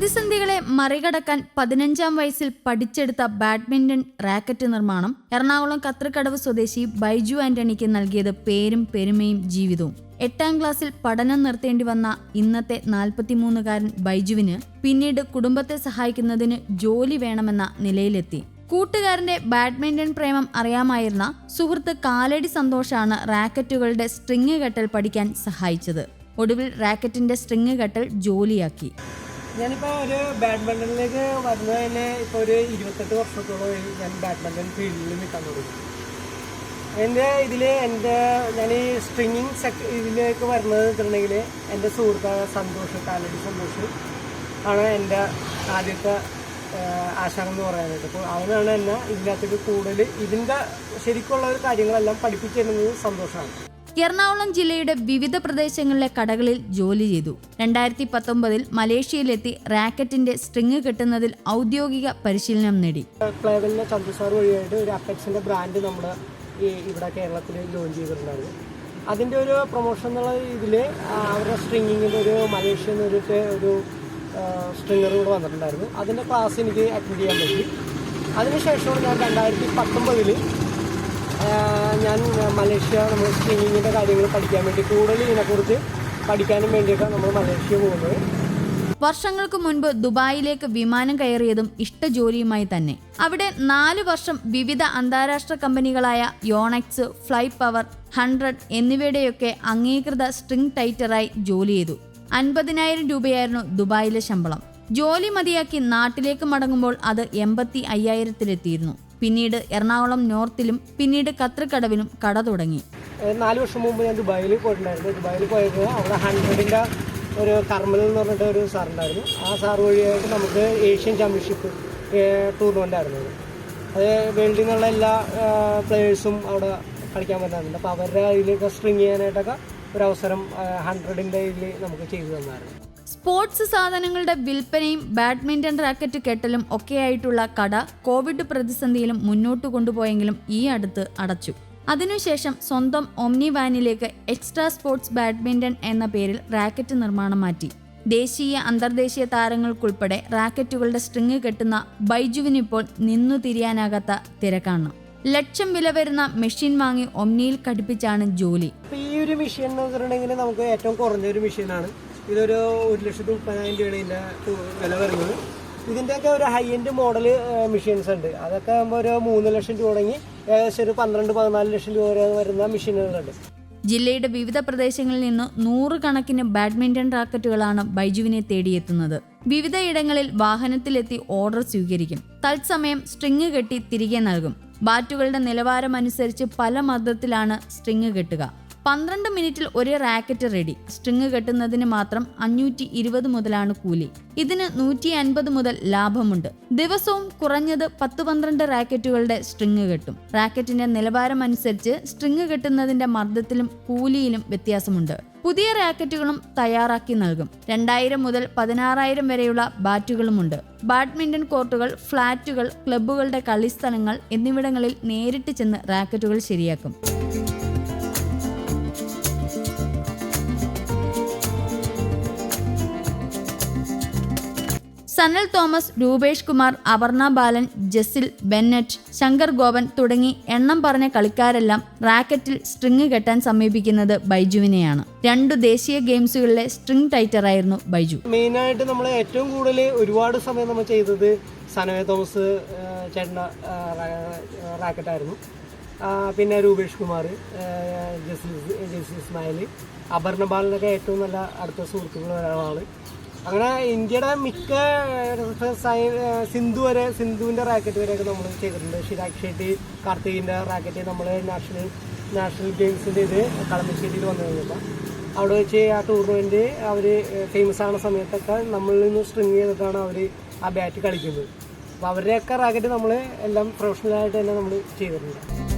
പ്രതിസന്ധികളെ മറികടക്കാൻ പതിനഞ്ചാം വയസ്സിൽ പഠിച്ചെടുത്ത ബാഡ്മിന്റൺ റാക്കറ്റ് നിർമ്മാണം എറണാകുളം കത്രിക്കടവ് സ്വദേശി ബൈജു ആന്റണിക്ക് നൽകിയത് പേരും പെരുമയും ജീവിതവും. എട്ടാം ക്ലാസ്സിൽ പഠനം നിർത്തേണ്ടി വന്ന ഇന്നത്തെ നാൽപ്പത്തിമൂന്നുകാരൻ ബൈജുവിന് പിന്നീട് കുടുംബത്തെ സഹായിക്കുന്നതിന് ജോലി വേണമെന്ന നിലയിലെത്തി. കൂട്ടുകാരന്റെ ബാഡ്മിന്റൺ പ്രേമം അറിയാമായിരുന്ന സുഹൃത്ത് കാലടി സന്തോഷാണ് റാക്കറ്റുകളുടെ സ്ട്രിങ് കെട്ടൽ പഠിക്കാൻ സഹായിച്ചത്. ഒടുവിൽ റാക്കറ്റിന്റെ സ്ട്രിങ് കെട്ടൽ ജോലിയാക്കി. ഞാനിപ്പോൾ ഒരു ബാഡ്മിന്റണിലേക്ക് വരുന്നത് തന്നെ ഇപ്പോൾ ഒരു ഇരുപത്തെട്ട് വർഷത്തോളം ഞാൻ ബാഡ്മിന്റൺ ഫീൽഡിൽ നിൽക്കാൻ തുടങ്ങി. എന്റെ ഇതിൽ എന്റെ ഞാൻ ഈ സ്ട്രിങ്ങിങ് സെക് ഇതിലേക്ക് വരുന്നത് വെച്ചിട്ടുണ്ടെങ്കിൽ എന്റെ സുഹൃത്ത് സന്തോഷ് കാലടി സന്തോഷ് ആണ് എന്റെ ആദ്യത്തെ ആശാനം എന്ന് പറയാനായിട്ട്. അപ്പോൾ അവനാണ് എന്നെ ഇതിനകത്തേക്ക് കൂടുതൽ ഇതിന്റെ ശരിക്കുള്ള ഒരു കാര്യങ്ങളെല്ലാം പഠിപ്പിച്ചിരുന്നത് സന്തോഷമാണ് എറണാകുളം ജില്ലയുടെ വിവിധ പ്രദേശങ്ങളിലെ കടകളിൽ ജോലി ചെയ്തു. രണ്ടായിരത്തി പത്തൊമ്പതിൽ മലേഷ്യയിലെത്തി റാക്കറ്റിന്റെ സ്ട്രിങ് കെട്ടുന്നതിൽ ഔദ്യോഗിക പരിശീലനം നേടി. പ്ലേവലിലെ ചന്തു വഴിയായിട്ട് ഒരു ബ്രാൻഡ് നമ്മുടെ ഈ ഇവിടെ കേരളത്തിൽ ലോഞ്ച് ചെയ്തിട്ടുണ്ടായിരുന്നു. അതിന്റെ ഒരു പ്രൊമോഷൻ എന്നുള്ള ഇതിൽ അവരുടെ സ്ട്രിങ്ങിങ്ങിന്റെ ഒരു മലേഷ്യ എന്നൊരു ഒരു സ്ട്രിങ്ങർ കൂടെ വന്നിട്ടുണ്ടായിരുന്നു. അതിന്റെ ക്ലാസ് എനിക്ക് അറ്റൻഡ് ചെയ്യാൻ പറ്റി. അതിനുശേഷമാണ് ഞാൻ രണ്ടായിരത്തി പത്തൊമ്പതിൽ ഞാൻ മലേഷ്യ നമ്മൾ സ്വിമ്മിങ്ങിന്റെ കാര്യങ്ങൾ പഠിക്കാൻ വേണ്ടി കൂടുതൽ ഇതിനെക്കുറിച്ച് പഠിക്കാനും വേണ്ടിയിട്ടാണ് നമ്മൾ മലേഷ്യ പോകുന്നത്. വർഷങ്ങൾക്ക് മുൻപ് ദുബായിലേക്ക് വിമാനം കയറിയതും ഇഷ്ടജോലിയുമായി തന്നെ. അവിടെ നാല് വർഷം വിവിധ അന്താരാഷ്ട്ര കമ്പനികളായ യോണക്സ് ഫ്ലൈ പവർ ഹൺഡ്രഡ് എന്നിവയുടെയൊക്കെ അംഗീകൃത സ്ട്രിംഗ് ടൈറ്ററായി ജോലി ചെയ്തു. അൻപതിനായിരം രൂപയായിരുന്നു ദുബായിലെ ശമ്പളം. ജോലി മതിയാക്കി നാട്ടിലേക്ക് മടങ്ങുമ്പോൾ അത് എൺപത്തി അയ്യായിരത്തിലെത്തിയിരുന്നു. പിന്നീട് എറണാകുളം നോർത്തിലും പിന്നീട് കത്രിക്കടവിലും കട തുടങ്ങി. നാല് വർഷം മുമ്പ് ഞാൻ ദുബായിൽ പോയിട്ടുണ്ടായിരുന്നു. ദുബായിൽ പോയപ്പോൾ അവിടെ ഹൺഡ്രഡിന്റെ ഒരു കർമ്മൽ എന്ന് പറഞ്ഞിട്ട് ഒരു സാറുണ്ടായിരുന്നു. ആ സാർ വഴിയായിട്ട് നമുക്ക് ഏഷ്യൻ ചാമ്പ്യൻഷിപ്പ് ടൂർണമെന്റ് ആയിരുന്നു അത്. വേൾഡിൽ നിന്നുള്ള എല്ലാ പ്ലേയേഴ്സും അവിടെ കളിക്കാൻ പറ്റുന്നുണ്ട് അപ്പോൾ അവരുടെ അതിലേക്ക് സ്ട്രിങ് ചെയ്യാനായിട്ടൊക്കെ ഒരു അവസരം ഹൺഡ്രഡിന്റെ ഇതിൽ നമുക്ക് ചെയ്തു തന്നായിരുന്നു. സ്പോർട്സ് സാധനങ്ങളുടെ വിൽപ്പനയും ബാഡ്മിന്റൺ റാക്കറ്റ് കെട്ടലും ഒക്കെയായിട്ടുള്ള കട കോവിഡ് പ്രതിസന്ധിയിലും മുന്നോട്ട് കൊണ്ടുപോയെങ്കിലും ഈ അടുത്ത് അടച്ചു. അതിനുശേഷം സ്വന്തം ഒമ്നി വാനിലേക്ക് എക്സ്ട്രാ സ്പോർട്സ് ബാഡ്മിന്റൺ എന്ന പേരിൽ റാക്കറ്റ് നിർമ്മാണം മാറ്റി. ദേശീയ അന്തർദേശീയ താരങ്ങൾക്കുൾപ്പെടെ റാക്കറ്റുകളുടെ സ്ട്രിങ് കെട്ടുന്ന ബൈജുവിനിപ്പോൾ നിന്നു തിരിയാനാകാത്ത തിരക്കാണ്. ലക്ഷം വില വരുന്ന മെഷീൻ വാങ്ങി ഒമ്നിയിൽ ഘടിപ്പിച്ചാണ് ജോലി. ഈ ഒരു മെഷീൻ എന്ന് നമുക്ക് ഏറ്റവും കുറഞ്ഞ ഒരു മെഷീനാണ്. ഇതൊരു ഒരു ലക്ഷത്തി മുപ്പതിനായിരം രൂപയാണ് ഇതിന്റെ വില വരുന്നത്. ഇതിന്റെയൊക്കെ ഒരു ഹൈ എൻഡ് മോഡൽ മെഷീൻസ് ഉണ്ട്. അതൊക്കെ ആകുമ്പോൾ ഒരു മൂന്ന് ലക്ഷം രൂപ തുടങ്ങി ഏകദേശം ഒരു പന്ത്രണ്ട് പതിനാല് ലക്ഷം രൂപ വരെ വരുന്ന മെഷീനുകളുണ്ട് ജില്ലയുടെ വിവിധ പ്രദേശങ്ങളിൽ നിന്ന് നൂറുകണക്കിന് ബാഡ്മിന്റൺ റാക്കറ്റുകളാണ് ബൈജുവിനെ തേടിയെത്തുന്നത്. വിവിധ വിവിധയിടങ്ങളിൽ വാഹനത്തിലെത്തി ഓർഡർ സ്വീകരിക്കും. തത്സമയം സ്ട്രിങ് കെട്ടി തിരികെ നൽകും. ബാറ്റുകളുടെ നിലവാരമനുസരിച്ച് പല മർദ്ദത്തിലാണ് സ്ട്രിങ് കെട്ടുക. പന്ത്രണ്ട് മിനിറ്റിൽ ഒരു റാക്കറ്റ് റെഡി. സ്ട്രിങ് കെട്ടുന്നതിന് മാത്രം അഞ്ഞൂറ്റി ഇരുപത് മുതലാണ് കൂലി. ഇതിന് നൂറ്റി അൻപത് മുതൽ ലാഭമുണ്ട്. ദിവസവും കുറഞ്ഞത് പത്ത് പന്ത്രണ്ട് റാക്കറ്റുകളുടെ സ്ട്രിങ് കെട്ടും. റാക്കറ്റിന്റെ നിലവാരം അനുസരിച്ച് സ്ട്രിങ് കെട്ടുന്നതിന്റെ മർദ്ദത്തിലും കൂലിയിലും വ്യത്യാസമുണ്ട്. പുതിയ റാക്കറ്റുകളും തയ്യാറാക്കി നൽകും. രണ്ടായിരം മുതൽ പതിനാറായിരം വരെയുള്ള ബാറ്റുകളുമുണ്ട്. ബാഡ്മിന്റൺ കോർട്ടുകൾ ഫ്ളാറ്റുകൾ ക്ലബ്ബുകളുടെ കളിസ്ഥലങ്ങൾ എന്നിവിടങ്ങളിൽ നേരിട്ട് ചെന്ന് റാക്കറ്റുകൾ ശരിയാക്കും. സനൽ തോമസ് രൂപേഷ് കുമാർ അപർണ ബാലൻ ജസിൽ ബെന്നറ്റ് ശങ്കർ ഗോപൻ തുടങ്ങി എണ്ണം പറഞ്ഞ കളിക്കാരെല്ലാം റാക്കറ്റിൽ സ്ട്രിങ് കെട്ടാൻ സമീപിക്കുന്നത് ബൈജുവിനെയാണ്. രണ്ടു ദേശീയ ഗെയിംസുകളിലെ സ്ട്രിങ് ടൈറ്ററായിരുന്നു ബൈജു. മെയിനായിട്ട് നമ്മൾ ഏറ്റവും കൂടുതൽ ഒരുപാട് സമയം നമ്മൾ ചെയ്തത് സനവേ തോമസ് ചേട്ടന റാക്കറ്റായിരുന്നു. പിന്നെ രൂപേഷ് കുമാർ ജസ്റ്റിസ് ജസ്റ്റിസ് ഇസ്മായിൽ അപർണ ബാലനൊക്കെ ഏറ്റവും നല്ല അടുത്ത സുഹൃത്തുക്കൾ ഒരാളാണ്. അങ്ങനെ ഇന്ത്യയുടെ മിക്ക സിന്ധു വരെ സിന്ധുവിന്റെ റാക്കറ്റ് വരെയൊക്കെ നമ്മൾ ചെയ്തിട്ടുണ്ട്. ശിരാഗ് ഷെട്ടി കാർത്തികിന്റെ റാക്കറ്റ് നമ്മൾ നാഷണൽ നാഷണൽ ഗെയിംസിന്റെ ഇത് കളമശ്ശേരിയിൽ വന്നു കഴിഞ്ഞപ്പോൾ അവിടെ വെച്ച് ആ ടൂർണമെന്റ് അവർ ഫേമസ് ആവുന്ന സമയത്തൊക്കെ നമ്മളിൽ നിന്ന് സ്ട്രിങ് ചെയ്തിട്ടാണ് അവർ ആ ബാറ്റ് കളിക്കുന്നത്. അപ്പോൾ അവരുടെയൊക്കെ റാക്കറ്റ് നമ്മൾ എല്ലാം പ്രൊഫഷണലായിട്ട് തന്നെ നമ്മൾ ചെയ്തിട്ടുണ്ട്.